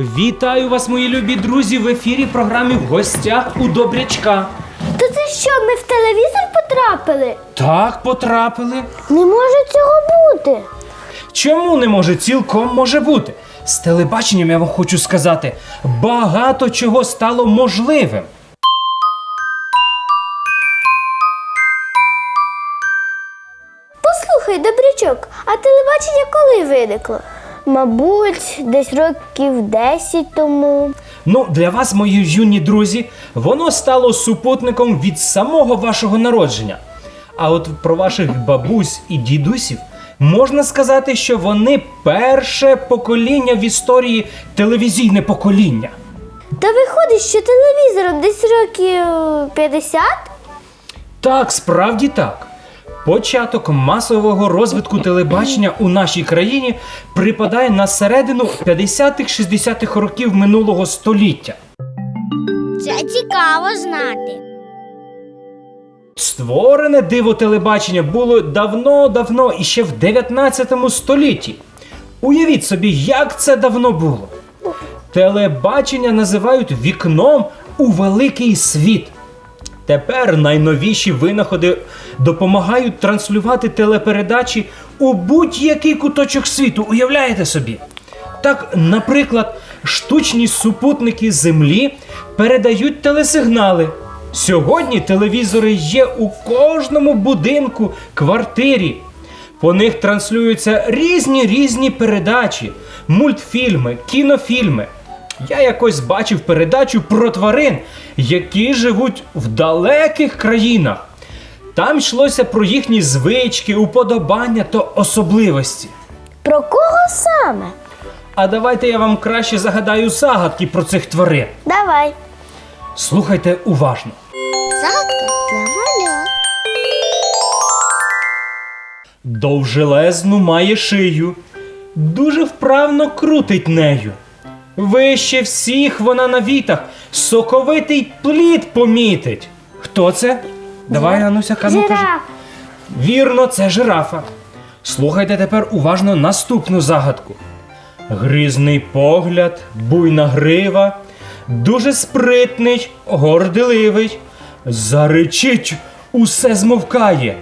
Вітаю вас, мої любі друзі, в ефірі програми в гостях у Добрячка. То це що, ми в телевізор потрапили? Так потрапили. Не може цього бути. Чому не може цілком може бути? З телебаченням я вам хочу сказати, багато чого стало можливим. Послухай, добрячок, а телебачення коли виникло? Мабуть, десь років 10 тому. Ну, для вас, мої юні друзі, воно стало супутником від самого вашого народження. А от про ваших бабусь і дідусів можна сказати, що вони перше покоління в історії телевізійне покоління. Та виходить, що телевізором десь років 50? Так, справді так. Початок масового розвитку телебачення у нашій країні припадає на середину 50-60-х років минулого століття. Це цікаво знати. Створене диво телебачення було давно-давно і ще в 19 столітті. Уявіть собі, як це давно було. Телебачення називають вікном у великий світ. Тепер найновіші винаходи допомагають транслювати телепередачі у будь-який куточок світу. Уявляєте собі? Так, наприклад, штучні супутники Землі передають телесигнали. Сьогодні телевізори є у кожному будинку, квартирі. По них транслюються різні різні передачі, мультфільми, кінофільми. Я якось бачив передачу про тварин, які живуть в далеких країнах. Там йшлося про їхні звички, уподобання та особливості. Про кого саме? А давайте я вам краще загадаю загадки про цих тварин. Давай. Слухайте уважно. Загадка для малят. Довжелезну має шию, дуже вправно крутить нею. Вище всіх вона на вітах, соковитий плід помітить. Хто це? Давай, Ануся, кажу, кажи. Жираф. Вірно, це жирафа. Слухайте тепер уважно наступну загадку. Грізний погляд, буйна грива, дуже спритний, горделивий. Заричить, усе змовкає.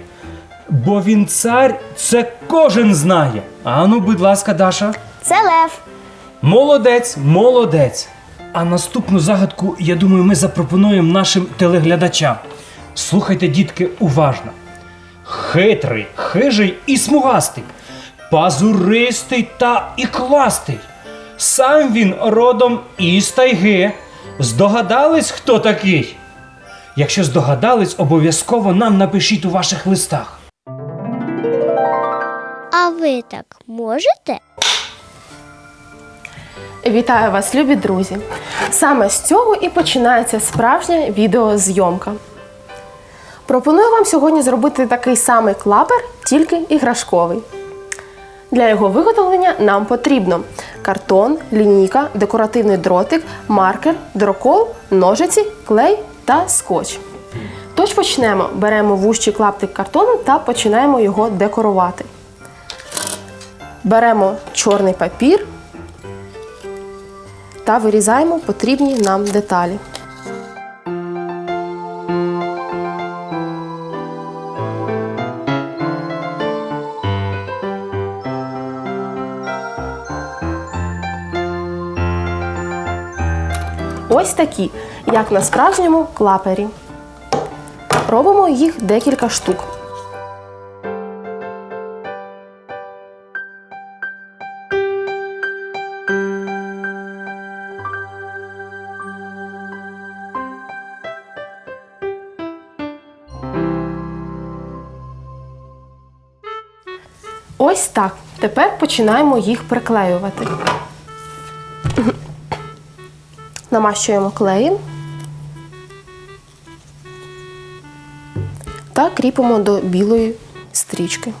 Бо він цар, це кожен знає. Ану, будь ласка, Даша. Це лев. Молодець, молодець. А наступну загадку, я думаю, ми запропонуємо нашим телеглядачам. Слухайте, дітки, уважно. Хитрий, хижий і смугастий, пазуристий та ікластий. Сам він родом із тайги. Здогадались, хто такий? Якщо здогадались, обов'язково нам напишіть у ваших листах. А ви так можете? Вітаю вас, любі друзі! Саме з цього і починається справжня відеозйомка. Пропоную вам сьогодні зробити такий самий клапер, тільки іграшковий. Для його виготовлення нам потрібно картон, лінійка, декоративний дротик, маркер, дрокол, ножиці, клей та скотч. Тож почнемо. Беремо вущий клаптик картону та починаємо його декорувати. Беремо чорний папір та вирізаємо потрібні нам деталі. Ось такі, як на справжньому клапері. Робимо їх декілька штук. Ось так. Тепер починаємо їх приклеювати. Намащуємо клеєм та кріпимо до білої стрічки.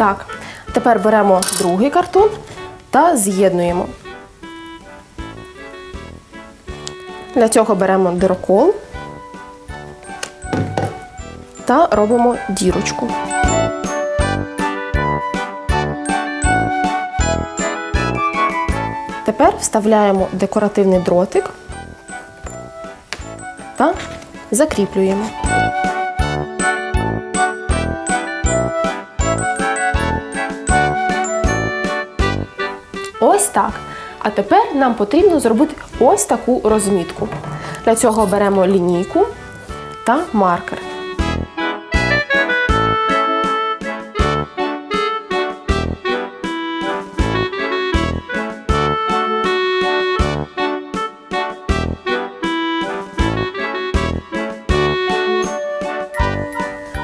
Так. Тепер беремо другий картон та з'єднуємо. Для цього беремо дирокол та робимо дірочку. Тепер вставляємо декоративний дротик та закріплюємо. Так. А тепер нам потрібно зробити ось таку розмітку. Для цього беремо лінійку та маркер.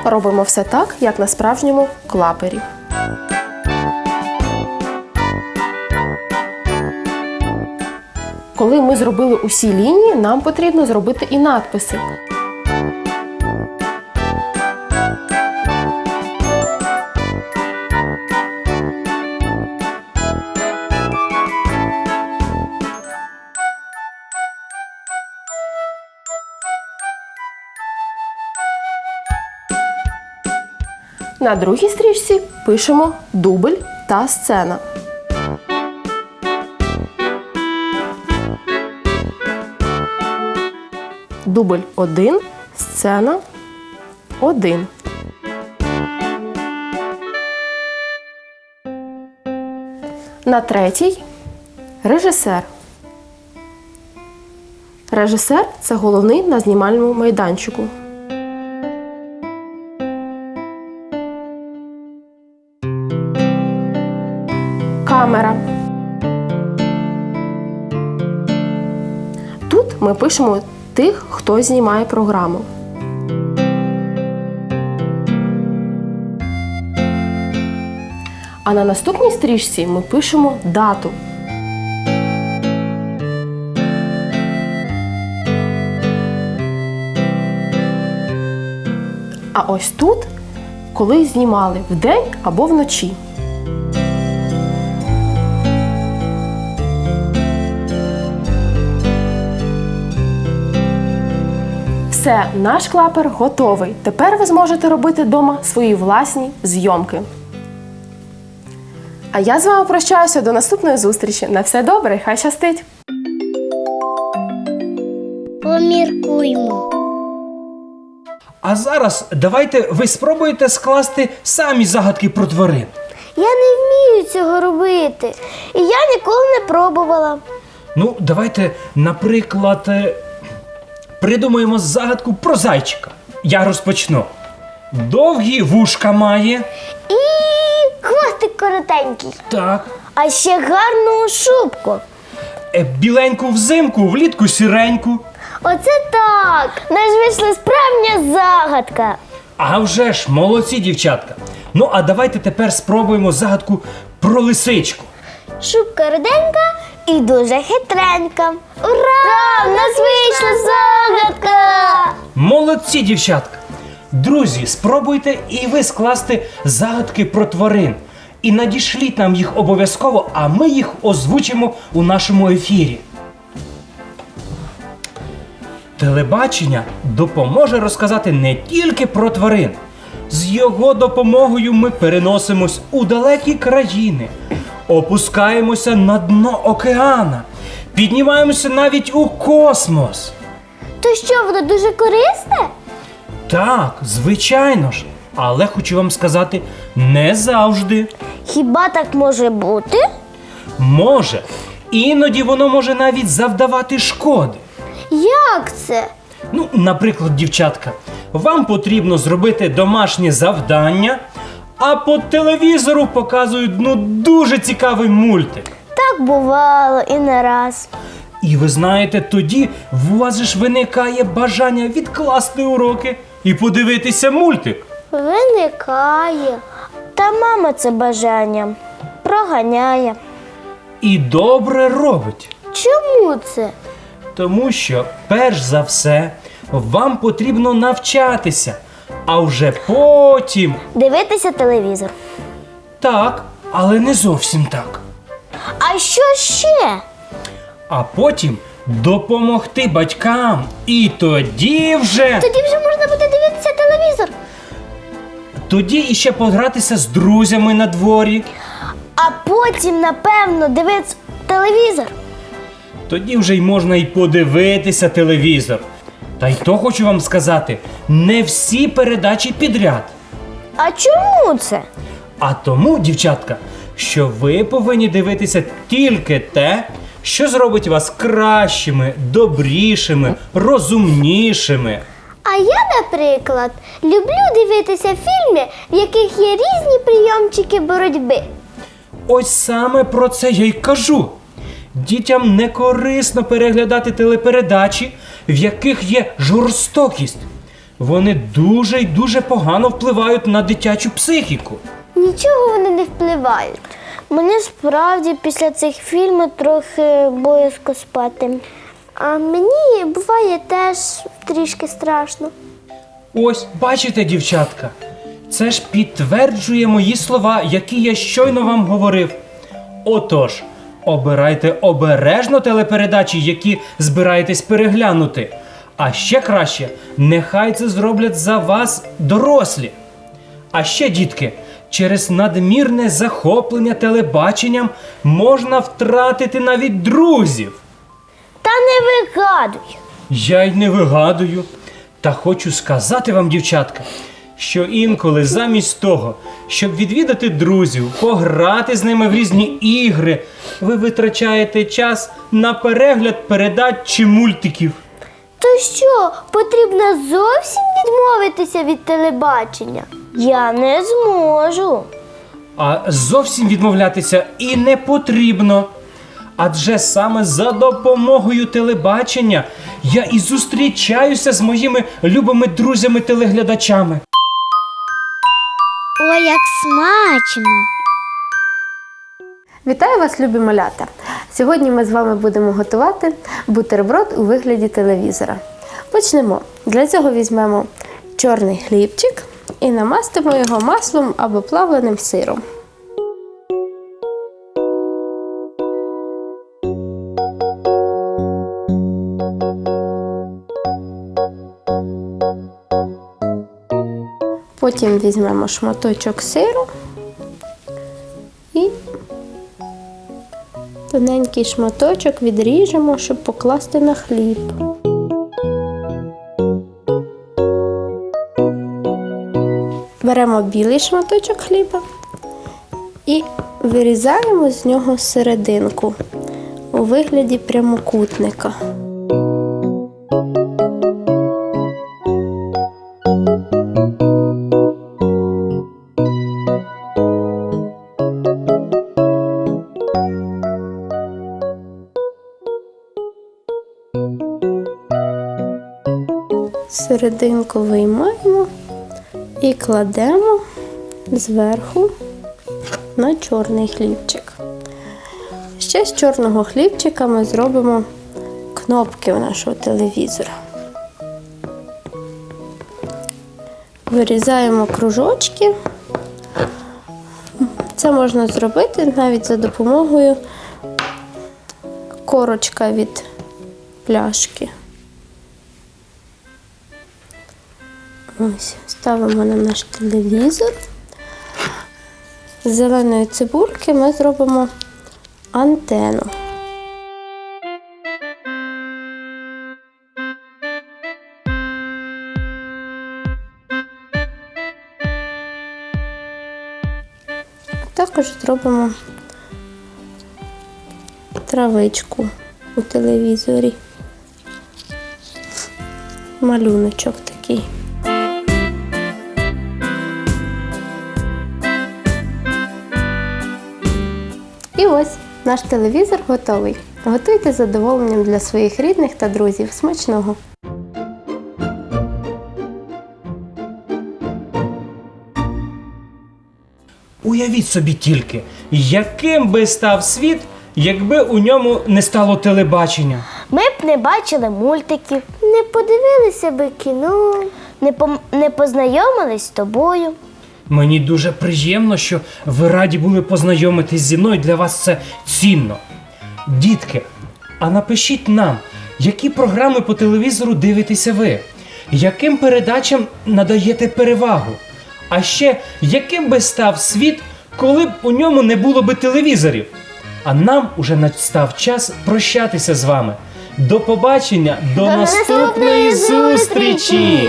Робимо все так, як на справжньому клапері. Коли ми зробили усі лінії, нам потрібно зробити і надписи. На другій стрічці пишемо дубль та сцена. Дубль 1, сцена 1. На третій режисер. Режисер це головний на знімальному майданчику. Камера. Тут ми пишемо тих, хто знімає програму. А на наступній стрічці ми пишемо дату. А ось тут, коли знімали вдень або вночі. Все, наш клапер готовий. Тепер ви зможете робити вдома свої власні зйомки. А я з вами прощаюся до наступної зустрічі. На все добре, хай щастить! Поміркуймо. А зараз давайте ви спробуєте скласти самі загадки про тварин. Я не вмію цього робити. І я ніколи не пробувала. Ну, давайте, наприклад, е, придумаємо загадку про зайчика. Я розпочну. Довгі вушка має. І хвостик коротенький. Так. А ще гарну шубку. Е, Біленьку взимку, влітку сіреньку. Оце так. Наш вийшла справжня загадка. А вже ж, молодці, дівчатка. Ну, а давайте тепер спробуємо загадку про лисичку. Шубка руденька і дуже хитренька. Ура! В нас вийшла загадка! Молодці, дівчатка! Друзі, спробуйте і ви скласти загадки про тварин. І надішліть нам їх обов'язково, а ми їх озвучимо у нашому ефірі. Телебачення допоможе розказати не тільки про тварин. З його допомогою ми переносимось у далекі країни, опускаємося на дно океана, піднімаємося навіть у космос. То що, воно дуже корисне? Так, звичайно ж. Але хочу вам сказати, не завжди. Хіба так може бути? Може. Іноді воно може навіть завдавати шкоди. Як це? Ну, наприклад, дівчатка, вам потрібно зробити домашнє завдання, а по телевізору показують ну дуже цікавий мультик. Так бувало і не раз. І ви знаєте, тоді в вас же ж виникає бажання відкласти уроки і подивитися мультик. Виникає. Та мама це бажання проганяє. І добре робить. Чому це? Тому що, перш за все, вам потрібно навчатися, а вже потім. Дивитися телевізор. Так, але не зовсім так. А що ще? А потім допомогти батькам. І тоді вже. Тоді вже можна буде дивитися телевізор. Тоді іще погратися з друзями на дворі. А потім, напевно, дивитися телевізор. Тоді вже й можна й подивитися телевізор. Та й то хочу вам сказати, не всі передачі підряд. А чому це? А тому, дівчатка, що ви повинні дивитися тільки те, що зробить вас кращими, добрішими, розумнішими. А я, наприклад, люблю дивитися фільми, в яких є різні прийомчики боротьби. Ось саме про це я й кажу. Дітям не корисно переглядати телепередачі, в яких є жорстокість. Вони дуже й дуже погано впливають на дитячу психіку. Нічого вони не впливають. Мені справді після цих фільмів трохи боязко спати. А мені буває теж трішки страшно. Ось, бачите, дівчатка, це ж підтверджує мої слова, які я щойно вам говорив. Отож, обирайте обережно телепередачі, які збираєтесь переглянути. А ще краще, нехай це зроблять за вас дорослі. А ще, дітки, через надмірне захоплення телебаченням можна втратити навіть друзів. Та не вигадуй. Я й не вигадую. Та хочу сказати вам, дівчатка, що інколи замість того, щоб відвідати друзів, пограти з ними в різні ігри, ви витрачаєте час на перегляд передач чи мультиків. То що, потрібно зовсім відмовитися від телебачення? Я не зможу. А зовсім відмовлятися і не потрібно. Адже саме за допомогою телебачення я і зустрічаюся з моїми любими друзями-телеглядачами. Ой, як смачно! Вітаю вас, любі малята! Сьогодні ми з вами будемо готувати бутерброд у вигляді телевізора. Почнемо. Для цього візьмемо чорний хлібчик і намастимо його маслом або плавленим сиром. Потім візьмемо шматочок сиру і тоненький шматочок відріжемо, щоб покласти на хліб. Беремо білий шматочок хліба і вирізаємо з нього серединку у вигляді прямокутника. Серединку виймаємо і кладемо зверху на чорний хлібчик. Ще з чорного хлібчика ми зробимо кнопки у нашого телевізора. Вирізаємо кружочки. Це можна зробити навіть за допомогою корочка від пляшки. Ось, ставимо на наш телевізор. З зеленої цибульки ми зробимо антенну. Також зробимо травичку у телевізорі. Малюночок такий. Наш телевізор готовий. Готуйте з задоволенням для своїх рідних та друзів. Смачного! Уявіть собі тільки, яким би став світ, якби у ньому не стало телебачення. Ми б не бачили мультиків, не подивилися би кіно, не, пом- не познайомились з тобою. Мені дуже приємно, що ви раді були познайомитись зі мною. Для вас це цінно. Дітки, а напишіть нам, які програми по телевізору дивитеся ви, яким передачам надаєте перевагу. А ще яким би став світ, коли б у ньому не було би телевізорів. А нам уже настав час прощатися з вами. До побачення, до, наступної зустрічі!